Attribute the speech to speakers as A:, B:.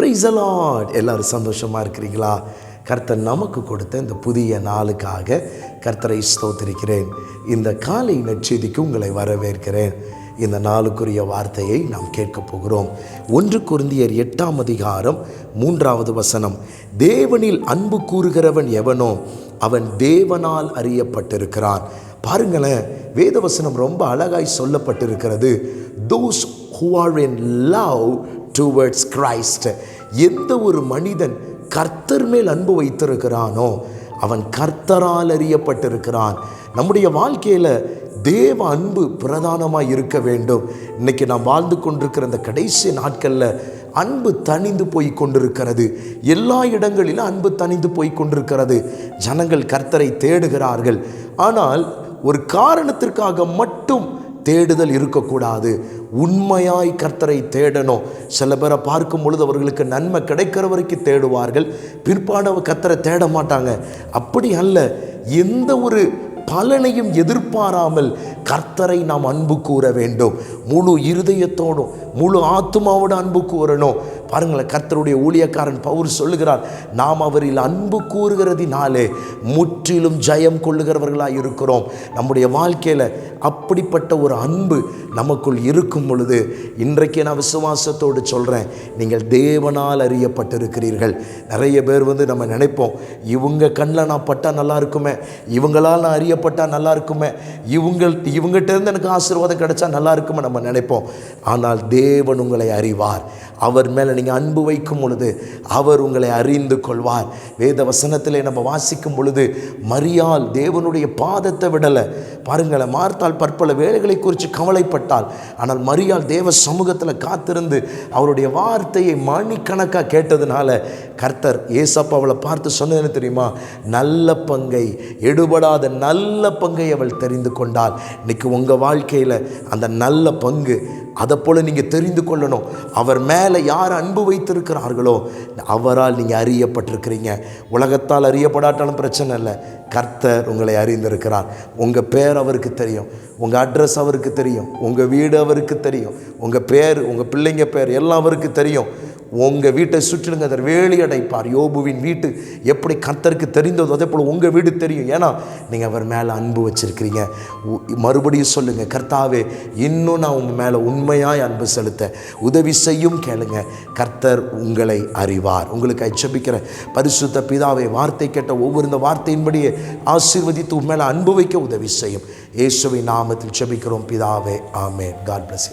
A: Price எல்லோரும் சந்தோஷமாக இருக்கிறீங்களா? கர்த்தர் நமக்கு கொடுத்த இந்த புதிய நாளுக்காக கர்த்தரை ஸ்தோத்திருக்கிறேன். இந்த காலை நற்செய்திக்கு உங்களை வரவேற்கிறேன். இந்த நாளுக்குரிய வார்த்தையை நாம் கேட்கப் போகிறோம். ஒன்று குருந்தியர் எட்டாம் அதிகாரம் மூன்றாவது வசனம். தேவனில் அன்பு கூறுகிறவன் எவனோ அவன் தேவனால் அறியப்பட்டிருக்கிறான். பாருங்களேன் வேதவசனம் ரொம்ப அழகாய் சொல்லப்பட்டிருக்கிறது. Those who are in love towards Christ எந்த ஒரு மனிதன் கர்த்தர் மேல் அன்பு வைத்திருக்கிறானோ அவன் கர்த்தரால் அறியப்பட்டிருக்கிறான். நம்முடைய வாழ்க்கையில் தேவ அன்பு பிரதானமாக இருக்க வேண்டும். இன்னைக்கு நாம் வாழ்ந்து கொண்டிருக்கிற இந்த கடைசி நாட்களில் அன்பு தணிந்து போய் கொண்டிருக்கிறது. எல்லா இடங்களிலும் அன்பு தணிந்து போய் கொண்டிருக்கிறது. ஜனங்கள் கர்த்தரை தேடுகிறார்கள். ஆனால் ஒரு காரணத்திற்காக மட்டும் தேடுதல் இருக்கக்கூடாது. உண்மையாய் கர்த்தரை தேடணும். சில பேரை பார்க்கும் பொழுது அவர்களுக்கு நன்மை கிடைக்கிற வரைக்கும் தேடுவார்கள். பிற்பாடு கர்த்தரை தேட மாட்டாங்க. அப்படி அல்ல. எந்த ஒரு பலனையும் எதிர்பாராமல் கர்த்தரை நாம் அன்பு கூற வேண்டும். முழு இருதயத்தோடும் முழு ஆத்மாவோட அன்பு கூறணும். பாருங்களேன் கர்த்தருடைய ஊழியக்காரன் பவுர் சொல்லுகிறார் நாம் அவரில் அன்பு கூறுகிறதினாலே முற்றிலும் ஜெயம் கொள்ளுகிறவர்களாக இருக்கிறோம். நம்முடைய வாழ்க்கையில் அப்படிப்பட்ட ஒரு அன்பு நமக்குள் இருக்கும் பொழுது இன்றைக்கு நான் விசுவாசத்தோடு சொல்கிறேன் நீங்கள் தேவனால் அறியப்பட்டிருக்கிறீர்கள். நிறைய பேர் வந்து நம்ம நினைப்போம் இவங்க கண்ணில் நான் பட்டால் நல்லா இருக்குமே இவங்களால் நான் ஏற்பட்டால் நல்லா இருக்குமே இவங்கள் இவங்ககிட்ட இருந்து எனக்கு ஆசீர்வாதம் கிடைச்சா நல்லா இருக்குமே நம்ம நினைப்போம். ஆனால் தேவன் உங்களை அறிவார். அவர் மேலே நீங்கள் அன்பு வைக்கும் பொழுது அவர் உங்களை அறிந்து கொள்வார். வேத வசனத்திலே நம்ம வாசிக்கும் பொழுது மரியால் தேவனுடைய பாதத்தை விடலை. பாருங்களேன் மார்த்தாள் பற்பல வேலைகளை குறித்து கவலைப்பட்டாள். ஆனால் மரியாள் தேவ சமூகத்தில் காத்திருந்து அவருடைய வார்த்தையை மணிக்கணக்காக கேட்டதுனால கர்த்தர் ஏசப்பா அவளை பார்த்து சொன்னதுன்னு தெரியுமா? நல்ல பங்கை எடுபடாத நல்ல பங்கை அவள் தெரிந்து கொண்டாள். இன்றைக்கி உங்கள் வாழ்க்கையில் அந்த நல்ல பங்கு அதை போல் நீங்கள் தெரிந்து கொள்ளணும். அவர் மேலே யார் அன்பு வைத்திருக்கிறார்களோ அவரால் நீங்கள் அறியப்பட்டிருக்கிறீங்க. உலகத்தால் அறியப்படாட்டாலும் பிரச்சனை இல்லை. கர்த்தர் உங்களை அறிந்திருக்கிறார். உங்கள் பேர் அவருக்கு தெரியும். உங்கள் அட்ரஸ் அவருக்கு தெரியும். உங்கள் வீடு அவருக்கு தெரியும். உங்கள் பேர் உங்கள் பிள்ளைங்க பேர் எல்லாம் அவருக்கு தெரியும். உங்கள் வீட்டை சுற்றிலுங்க அதர் வேலி அடைப்பார் யோபுவின் வீட்டு எப்படி கர்த்தருக்கு தெரிந்ததோ அதே போல் உங்கள் வீடு தெரியும். ஏன்னா நீங்கள் அவர் மேலே அன்பு வச்சுருக்கிறீங்க. மறுபடியும் சொல்லுங்கள் கர்த்தாவே இன்னும் நான் உங்கள் மேலே உண்மையாய் அன்பு செலுத்த உதவி செய்யும் கேளுங்க. கர்த்தர் உங்களை அறிவார். உங்களுக்கு அச்சபிக்கிற பரிசுத்த பிதாவை வார்த்தை கேட்ட ஒவ்வொரு இந்த வார்த்தையின்படியே ஆசீர்வதித்து உன் மேலே அன்பு வைக்க உதவி செய்யும். இயேசுவை நாமத்தில் செபிக்கிறோம் பிதாவே ஆமே காட் பிளஸ்